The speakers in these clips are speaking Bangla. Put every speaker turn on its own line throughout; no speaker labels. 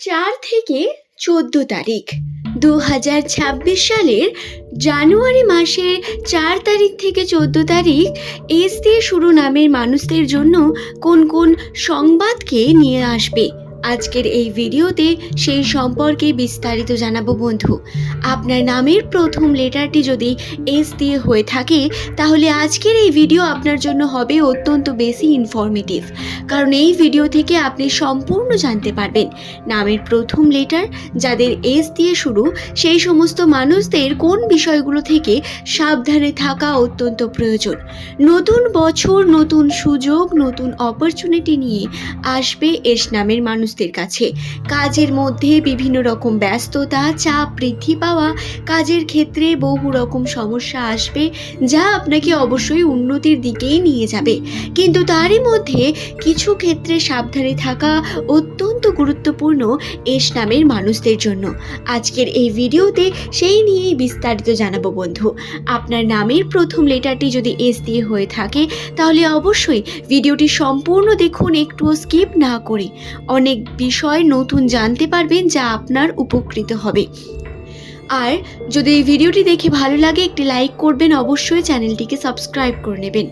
চার থেকে চোদ্দ তারিখ। দু হাজার ছাব্বিশ সালের জানুয়ারি মাসের চার তারিখ থেকে চোদ্দ তারিখ এস দিয়ে শুরু নামের মানুষদের জন্য কোন কোন সংবাদকে নিয়ে আসবে? আজকের এই ভিডিওতে সেই সম্পর্কে বিস্তারিত জানাব বন্ধু। আপনার নামের প্রথম লেটারটি যদি এস দিয়ে হয়ে থাকে, তাহলে আজকের এই ভিডিও আপনার জন্য হবে অত্যন্ত বেশি ইনফরমেটিভ কারণ এই ভিডিও থেকে আপনি সম্পূর্ণ জানতে পারবেন নামের প্রথম লেটার, যাদের এস দিয়ে শুরু, সেই সমস্ত মানুষদের কোন বিষয়গুলো থেকে সাবধানে থাকা অত্যন্ত প্রয়োজন। নতুন বছর, নতুন সুযোগ, নতুন অপরচুনিটি নিয়ে আসবে এস নামের মানুষদের কাছে। কাজের মধ্যে বিভিন্ন রকম ব্যস্ততা, চাপ বৃদ্ধি পাওয়া, কাজের ক্ষেত্রে বহু রকম সমস্যা আসবে যা আপনাকে অবশ্যই উন্নতির দিকেই নিয়ে যাবে। কিন্তু তারই মধ্যে কিছু ক্ষেত্রে সাবধানে থাকা অত্যন্ত গুরুত্বপূর্ণ এস নামের মানুষদের জন্য। আজকের এই ভিডিওতে সেই নিয়েই বিস্তারিত জানাব বন্ধু। আপনার নামের প্রথম লেটারটি যদি এস দিয়ে হয়ে থাকে, তাহলে অবশ্যই ভিডিওটি সম্পূর্ণ দেখুন, একটুও স্কিপ না করে। অনেক বিষয় নতুন জানতে পারবেন যা আপনার উপকৃত হবে। আর যদি এই ভিডিওটি দেখে ভালো লাগে, একটি লাইক করবেন, অবশ্যই চ্যানেলটিকে সাবস্ক্রাইব করে নেবেন।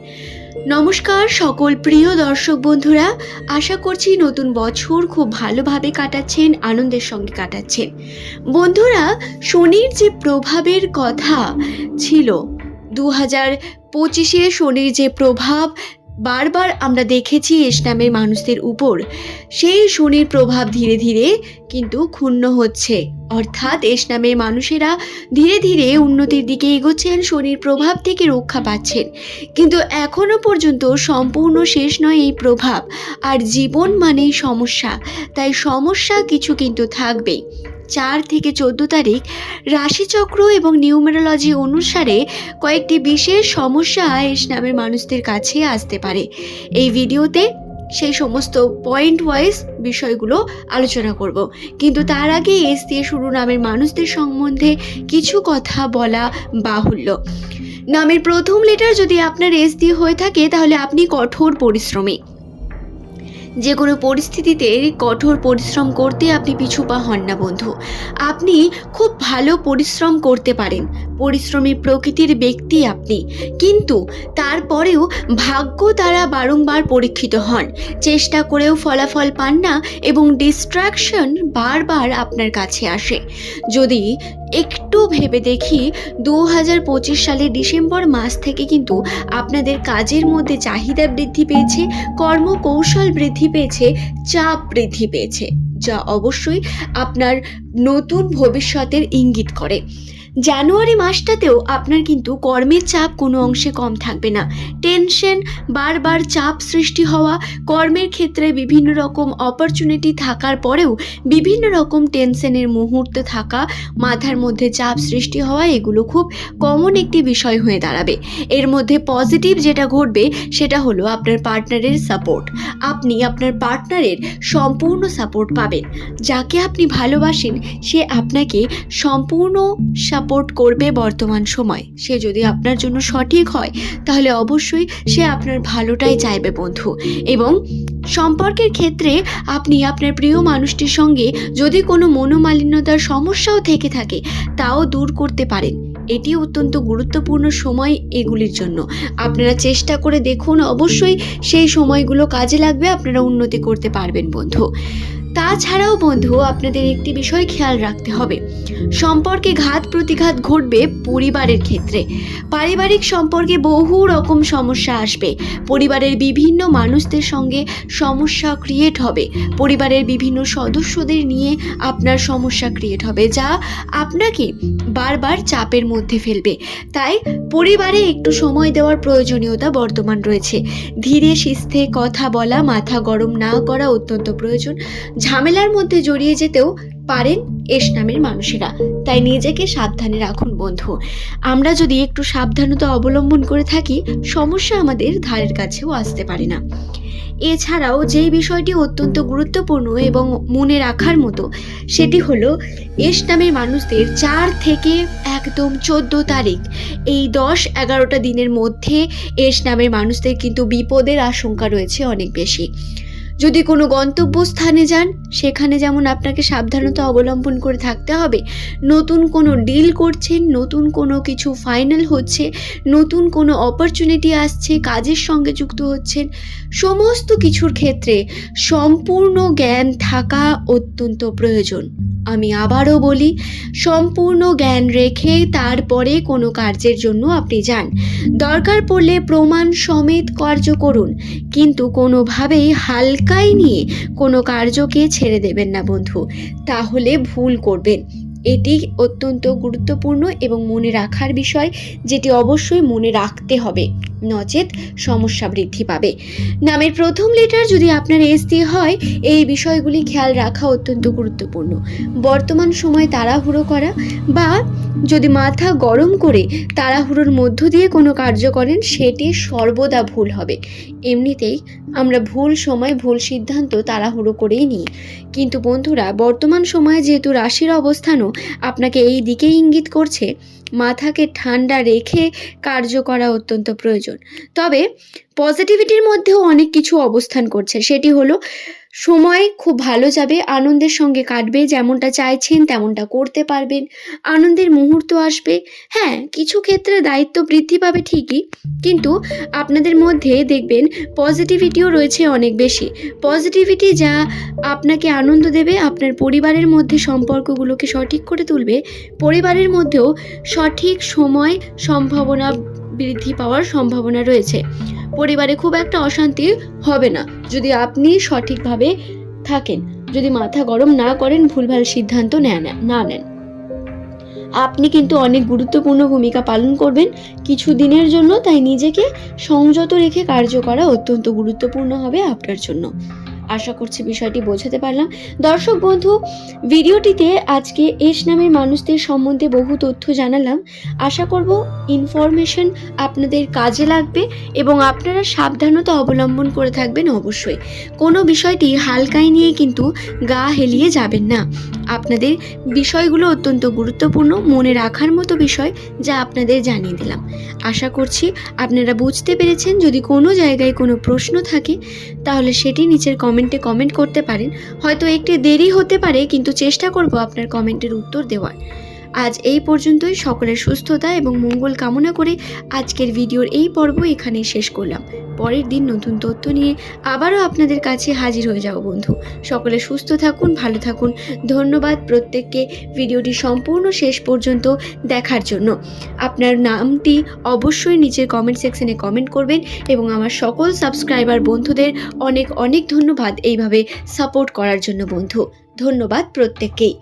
নমস্কার সকল প্রিয় দর্শক বন্ধুরা, আশা করছি নতুন বছর খুব ভালোভাবে কাটাচ্ছেন, আনন্দের সঙ্গে কাটাচ্ছেন। বন্ধুরা, শনির যে প্রভাবের কথা ছিল দু হাজার পঁচিশে শনির যে প্রভাব বারবার আমরা দেখেছি এস নামের মানুষদের উপর। সেই শনির প্রভাব ধীরে ধীরে কিন্তু ক্ষুণ্ণ হচ্ছে। অর্থাৎ এস নামের মানুষেরা ধীরে ধীরে উন্নতির দিকে এগোচ্ছেন, শনির প্রভাব থেকে রক্ষা পাচ্ছেন। কিন্তু এখনও পর্যন্ত সম্পূর্ণ শেষ নয় এই প্রভাব। আর জীবন মানেই সমস্যা। তাই সমস্যা কিছু কিন্তু থাকবেই। চার থেকে চোদ্দ তারিখ রাশিচক্র এবং নিউমেরোলজি অনুসারে কয়েকটি বিশেষ সমস্যা এস নামের মানুষদের কাছে আসতে পারে। এই ভিডিওতে সেই সমস্ত পয়েন্ট ওয়াইজ বিষয়গুলো আলোচনা করব। কিন্তু তার আগে এস দিয়ে শুরু নামের মানুষদের সম্বন্ধে কিছু কথা বলা বাহুল্য। নামের প্রথম লেটার যদি আপনার এস দিয়ে হয়ে থাকে, তাহলে আপনি কঠোর পরিশ্রমী। যে কোনো পরিস্থিতিতে কঠোর পরিশ্রম করতে আপনি পিছু পা হন না, বন্ধু। আপনি খুব ভালো পরিশ্রম করতে পারেন। পরিশ্রমী প্রকৃতির ব্যক্তি আপনি। কিন্তু তারপরেও ভাগ্য দ্বারা বারংবার পরীক্ষিত হন। চেষ্টা করেও ফলাফল পান না এবং ডিস্ট্রাকশন বারবার আপনার কাছে আসে। যদি একটু ভেবে দেখি দু হাজার পঁচিশ সালের ডিসেম্বর মাস থেকে কিন্তু আপনাদের কাজের মধ্যে চাহিদা বৃদ্ধি পেয়েছে, কর্মকৌশল বৃদ্ধি পেয়েছে চাপ বৃদ্ধি পেয়েছে। যা অবশ্যই আপনার নতুন ভবিষ্যতের ইঙ্গিত করে। জানুয়ারি মাসটাতেও আপনার কিন্তু কর্মের চাপ কোনো অংশে কম থাকবে না। টেনশন, বারবার চাপ সৃষ্টি হওয়া, কর্মের ক্ষেত্রে বিভিন্ন রকম অপরচুনিটি থাকার পরেও বিভিন্ন রকম টেনশনের মুহূর্তে থাকা, মাথার মধ্যে চাপ সৃষ্টি হওয়া এগুলো খুব কমন একটি বিষয় হয়ে দাঁড়াবে। এর মধ্যে পজিটিভ যেটা ঘটবে সেটা হলো আপনার পার্টনারের সাপোর্ট আপনি আপনার পার্টনারের সম্পূর্ণ সাপোর্ট পাবেন যাকে আপনি ভালোবাসেন, সে আপনাকে সম্পূর্ণ সাপোর্ট করবে বর্তমান সময়। সে যদি আপনার জন্য সঠিক হয়, তাহলে অবশ্যই সে আপনার ভালোটাই চাইবে, বন্ধু। এবং সম্পর্কের ক্ষেত্রে আপনি আপনার প্রিয় মানুষটির সঙ্গে যদি কোনো মনোমালিন্যতার সমস্যাও থেকে থাকে, তাও দূর করতে পারেন। এটি অত্যন্ত গুরুত্বপূর্ণ সময় এগুলির জন্য। আপনারা চেষ্টা করে দেখুন, অবশ্যই সেই সময়গুলো কাজে লাগবে, আপনারা উন্নতি করতে পারবেন, বন্ধু। তাছাড়াও বন্ধু, আপনাদের একটি বিষয় খেয়াল রাখতে হবে। সম্পর্কে ঘাত প্রতিঘাত ঘটবে পরিবারের ক্ষেত্রে। পারিবারিক সম্পর্কে বহু রকম সমস্যা আসবে। পরিবারের বিভিন্ন মানুষদের সঙ্গে সমস্যা ক্রিয়েট হবে। পরিবারের বিভিন্ন সদস্যদের নিয়ে আপনার সমস্যা ক্রিয়েট হবে, যা আপনাকে বারবার চাপের মধ্যে ফেলবে। তাই পরিবারে একটু সময় দেওয়ার প্রয়োজনীয়তা বর্তমান রয়েছে। ধীরে সিস্থে কথা বলা, মাথা গরম না করা অত্যন্ত প্রয়োজন ঝামেলার মধ্যে জড়িয়ে যেতেও পারেন এস নামের মানুষেরা। তাই নিজেকে সাবধানে রাখুন, বন্ধু। আমরা যদি একটু সাবধানতা অবলম্বন করে থাকি, সমস্যা আমাদের ধারের কাছেও আসতে পারে না। এছাড়াও যেই বিষয়টি অত্যন্ত গুরুত্বপূর্ণ এবং মনে রাখার মতো, সেটি হলো এস নামের মানুষদের চার থেকে একদম চোদ্দ তারিখ, এই দশ এগারোটা দিনের মধ্যে এস নামের মানুষদের কিন্তু বিপদের আশঙ্কা রয়েছে অনেক বেশি। যদি কোনো গন্তব্যস্থানে যান, সেখানে যেমন আপনাকে সাবধানতা অবলম্বন করে থাকতে হবে, নতুন কোনো ডিল করছেন, নতুন কোনো কিছু ফাইনাল হচ্ছে, নতুন কোনো অপরচুনিটি আসছে, কাজের সঙ্গে যুক্ত হচ্ছেন, সমস্ত কিছুর ক্ষেত্রে সম্পূর্ণ জ্ঞান থাকা অত্যন্ত প্রয়োজন। আমি আবারও বলি, সম্পূর্ণ জ্ঞান রেখে তারপরে কোনো কার্যের জন্য আপনি যান। দরকার পড়লে প্রমাণ সমেত কার্য করুন, কিন্তু কোনোভাবেই হালকায় নিয়ে কোনো কার্যকে ছেড়ে দেবেন না বন্ধু। তাহলে ভুল করবেন। এটি অত্যন্ত গুরুত্বপূর্ণ এবং মনে রাখার বিষয়, যেটি অবশ্যই মনে রাখতে হবে। নচেত সমস্যা বৃদ্ধি পাবে। নামের প্রথম লেটার যদি আপনার এস দিয়ে হয়, এই বিষয়গুলি খেয়াল রাখা অত্যন্ত গুরুত্বপূর্ণ। বর্তমান সময় তাড়াহুড়ো করা বা যদি মাথা গরম করে তাড়াহুড়োর মধ্য দিয়ে কোনো কার্য করেন, সেটি সর্বদা ভুল হবে। এমনিতেই আমরা ভুল সময়, ভুল সিদ্ধান্ত তাড়াহুড়ো করেই নিই। কিন্তু বন্ধুরা, বর্তমান সময়ে যেহেতু রাশির অবস্থানও আপনাকে এই দিকে ইঙ্গিত করছে মাথাকে ঠান্ডা রেখে কার্য করা অত্যন্ত প্রয়োজন। তবে পজিটিভিটির মধ্যেও অনেক কিছু অবস্থান করছে। সেটি হলো সময় খুব ভালো যাবে, আনন্দের সঙ্গে কাটবে, যেমনটা চাইছেন তেমনটা করতে পারবেন। আনন্দের মুহূর্ত আসবে। হ্যাঁ কিছু ক্ষেত্রে দায়িত্ব বৃদ্ধি পাবে ঠিকই, কিন্তু আপনাদের মধ্যে দেখবেন পজিটিভিটিও রয়েছে অনেক বেশি। পজিটিভিটি যা আপনাকে আনন্দ দেবে, আপনার পরিবারের মধ্যে সম্পর্কগুলোকে সঠিক করে তুলবে, পরিবারের মধ্যেও সঠিক সময় সম্ভাবনা বৃদ্ধি পাওয়ার সম্ভাবনা রয়েছে। পরিবারে খুব একটা অশান্তি হবে না। যদি আপনি সঠিকভাবে থাকেন, যদি মাথা গরম না করেন, ভুলভাল সিদ্ধান্ত নেন, না নেন। আপনি কিন্তু অনেক গুরুত্বপূর্ণ ভূমিকা পালন করবেন কিছু দিনের জন্য, তাই নিজেকে সংযত রেখে কার্য করা অত্যন্ত গুরুত্বপূর্ণ হবে আপনার জন্য। আশা করছি বিষয়টি বোঝাতে পারলাম। দর্শক বন্ধু, ভিডিওটিতে আজকে এস নামের মানুষদের সম্বন্ধে বহু তথ্য জানালাম। আশা করব ইনফরমেশন আপনাদের কাজে লাগবে এবং আপনারা সাবধানতা অবলম্বন করে থাকবেন অবশ্যই। কোনো বিষয়টি হালকায় নিয়ে কিন্তু গা হেলিয়ে যাবেন না। আপনাদের বিষয়গুলো অত্যন্ত গুরুত্বপূর্ণ, মনে রাখার মতো বিষয় যা আপনাদের জানিয়ে দিলাম। আশা করছি আপনারা বুঝতে পেরেছেন। যদি কোনো জায়গায় কোনো প্রশ্ন থাকে, তাহলে সেটি নিচের কমেন্টে কমেন্ট করতে পারেন। হয়তো একটু দেরি হতে পারে, কিন্তু চেষ্টা করব আপনার কমেন্টের উত্তর দেওয়ার। আজ এই পর্যন্তই। সকলের সুস্থতা এবং মঙ্গল কামনা করে আজকের ভিডিওর এই পর্ব এখানেই শেষ করলাম। পরের দিন নতুন তথ্য নিয়ে আবারও আপনাদের কাছে হাজির হয়ে যাব বন্ধু। সকলে সুস্থ থাকুন, ভালো থাকুন। ধন্যবাদ প্রত্যেককে ভিডিওটি সম্পূর্ণ শেষ পর্যন্ত দেখার জন্য। আপনার নামটি অবশ্যই নিচের কমেন্ট সেকশনে কমেন্ট করবেন এবং আমার সকল সাবস্ক্রাইবার বন্ধুদের অনেক অনেক ধন্যবাদ এইভাবে সাপোর্ট করার জন্য বন্ধু। ধন্যবাদ প্রত্যেককেই।